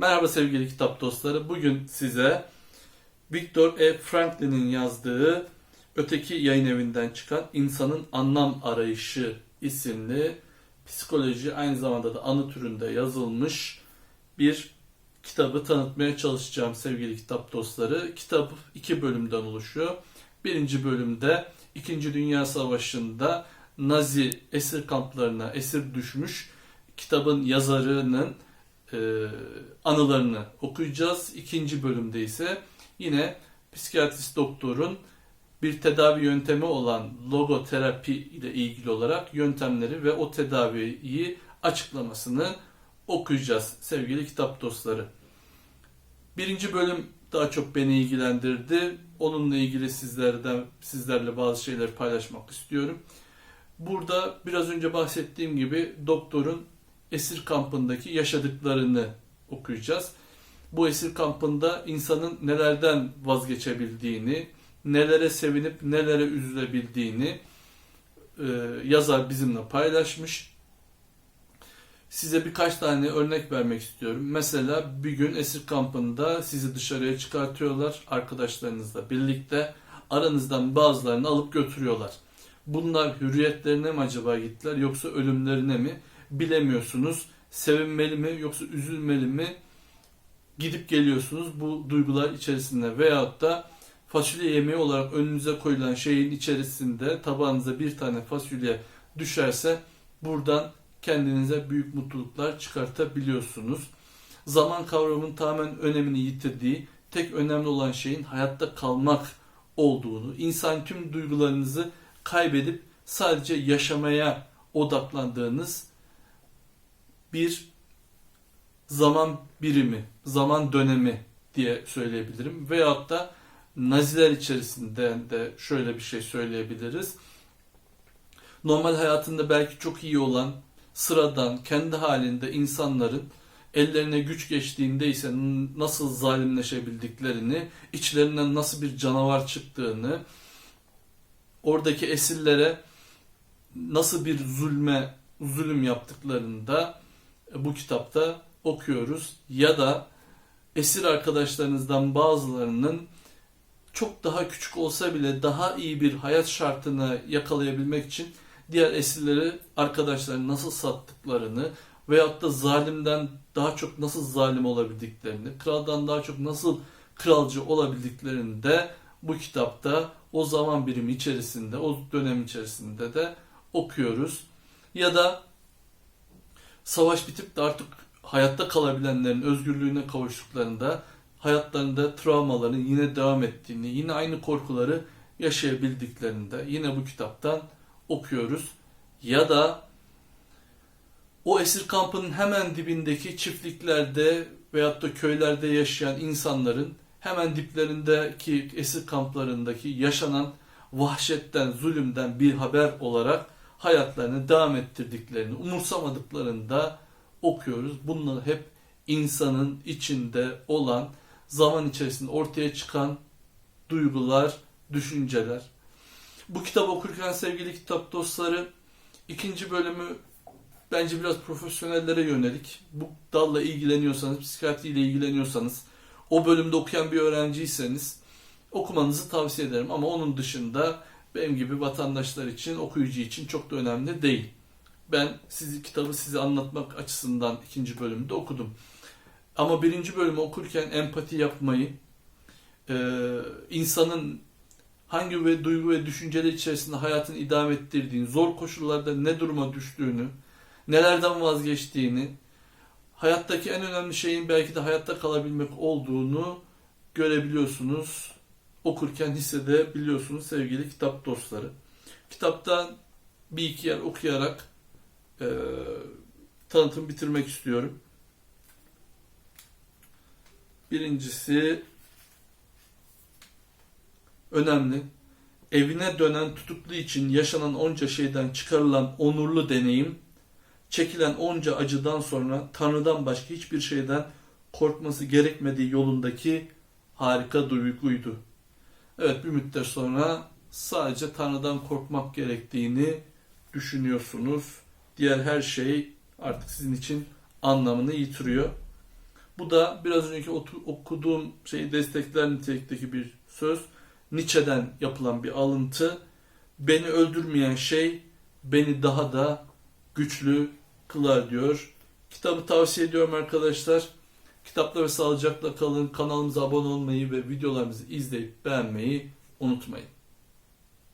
Merhaba sevgili kitap dostları. Bugün size Viktor E. Franklin'in yazdığı Öteki Yayın Evi'nden çıkan İnsanın Anlam Arayışı isimli psikoloji aynı zamanda da anı türünde yazılmış bir kitabı tanıtmaya çalışacağım sevgili kitap dostları. Kitap iki bölümden oluşuyor. Birinci bölümde İkinci Dünya Savaşı'nda Nazi esir kamplarına esir düşmüş kitabın yazarının e, anılarını okuyacağız. İkinci bölümde ise yine psikiyatrist doktorun bir tedavi yöntemi olan logoterapi ile ilgili olarak yöntemleri ve o tedaviyi açıklamasını okuyacağız sevgili kitap dostları. Birinci bölüm daha çok beni ilgilendirdi. Onunla ilgili sizlerden sizlerle bazı şeyler paylaşmak istiyorum. Burada biraz önce bahsettiğim gibi doktorun esir kampındaki yaşadıklarını okuyacağız. Bu esir kampında insanın nelerden vazgeçebildiğini, nelere sevinip nelere üzülebildiğini e, yazar bizimle paylaşmış. Size birkaç tane örnek vermek istiyorum. Mesela bir gün esir kampında sizi dışarıya çıkartıyorlar arkadaşlarınızla birlikte. Aranızdan bazılarını alıp götürüyorlar. Bunlar hürriyetlerine mi acaba gittiler yoksa ölümlerine mi bilemiyorsunuz. Sevinmeli mi yoksa üzülmeli mi gidip geliyorsunuz bu duygular içerisinde veyahut da fasulye yemeği olarak önünüze koyulan şeyin içerisinde tabağınıza bir tane fasulye düşerse buradan kendinize büyük mutluluklar çıkartabiliyorsunuz. Zaman kavramının tamamen önemini yitirdiği, tek önemli olan şeyin hayatta kalmak olduğunu, insan tüm duygularınızı kaybedip sadece yaşamaya odaklandığınız bir zaman birimi, zaman dönemi diye söyleyebilirim. Veyahut da Naziler içerisinde de şöyle bir şey söyleyebiliriz. Normal hayatında belki çok iyi olan, sıradan, kendi halinde insanların ellerine güç geçtiğinde ise nasıl zalimleşebildiklerini, içlerinden nasıl bir canavar çıktığını, oradaki esirlere nasıl bir zulme, zulüm yaptıklarını da bu kitapta okuyoruz. Ya da esir arkadaşlarınızdan bazılarının çok daha küçük olsa bile daha iyi bir hayat şartını yakalayabilmek için diğer esirleri arkadaşlarını nasıl sattıklarını veyahut da zalimden daha çok nasıl zalim olabildiklerini, kraldan daha çok nasıl kralcı olabildiklerini de bu kitapta o zaman birimi içerisinde, o dönem içerisinde de okuyoruz. Ya da savaş bitip de artık hayatta kalabilenlerin özgürlüğüne kavuştuklarında hayatlarında travmaların yine devam ettiğini, yine aynı korkuları yaşayabildiklerinde yine bu kitaptan okuyoruz. Ya da o esir kampının hemen dibindeki çiftliklerde veyahut da köylerde yaşayan insanların hemen diplerindeki esir kamplarındaki yaşanan vahşetten, zulümden bir haber olarak hayatlarını devam ettirdiklerini, umursamadıklarını da okuyoruz. Bunlar hep insanın içinde olan, zaman içerisinde ortaya çıkan duygular, düşünceler. Bu kitabı okurken sevgili kitap dostları, ikinci bölümü bence biraz profesyonellere yönelik. Bu dalla ilgileniyorsanız, psikiyatriyle ilgileniyorsanız, o bölümde okuyan bir öğrenciyseniz okumanızı tavsiye ederim. Ama onun dışında benim gibi vatandaşlar için, okuyucu için çok da önemli değil. Ben sizi kitabı size anlatmak açısından ikinci bölümde okudum. Ama birinci bölümü okurken empati yapmayı, e, insanın hangi ve duygu ve düşünceler içerisinde hayatını idame ettirdiğini, zor koşullarda ne duruma düştüğünü, nelerden vazgeçtiğini, hayattaki en önemli şeyin belki de hayatta kalabilmek olduğunu görebiliyorsunuz. Okurken hissedebiliyorsunuz sevgili kitap dostları. Kitaptan bir iki yer okuyarak e, tanıtım bitirmek istiyorum. Birincisi önemli. Evine dönen tutuklu için yaşanan onca şeyden çıkarılan onurlu deneyim, çekilen onca acıdan sonra Tanrı'dan başka hiçbir şeyden korkması gerekmediği yolundaki harika duyguydu. Evet bir müddet sonra sadece Tanrı'dan korkmak gerektiğini düşünüyorsunuz. Diğer her şey artık sizin için anlamını yitiriyor. Bu da biraz önceki okuduğum şeyi destekler nitelikteki bir söz. Nietzsche'den yapılan bir alıntı. Beni öldürmeyen şey beni daha da güçlü kılar diyor. Kitabı tavsiye ediyorum arkadaşlar. Kitapla ve sağlıcakla kalın. Kanalımıza abone olmayı ve videolarımızı izleyip beğenmeyi unutmayın.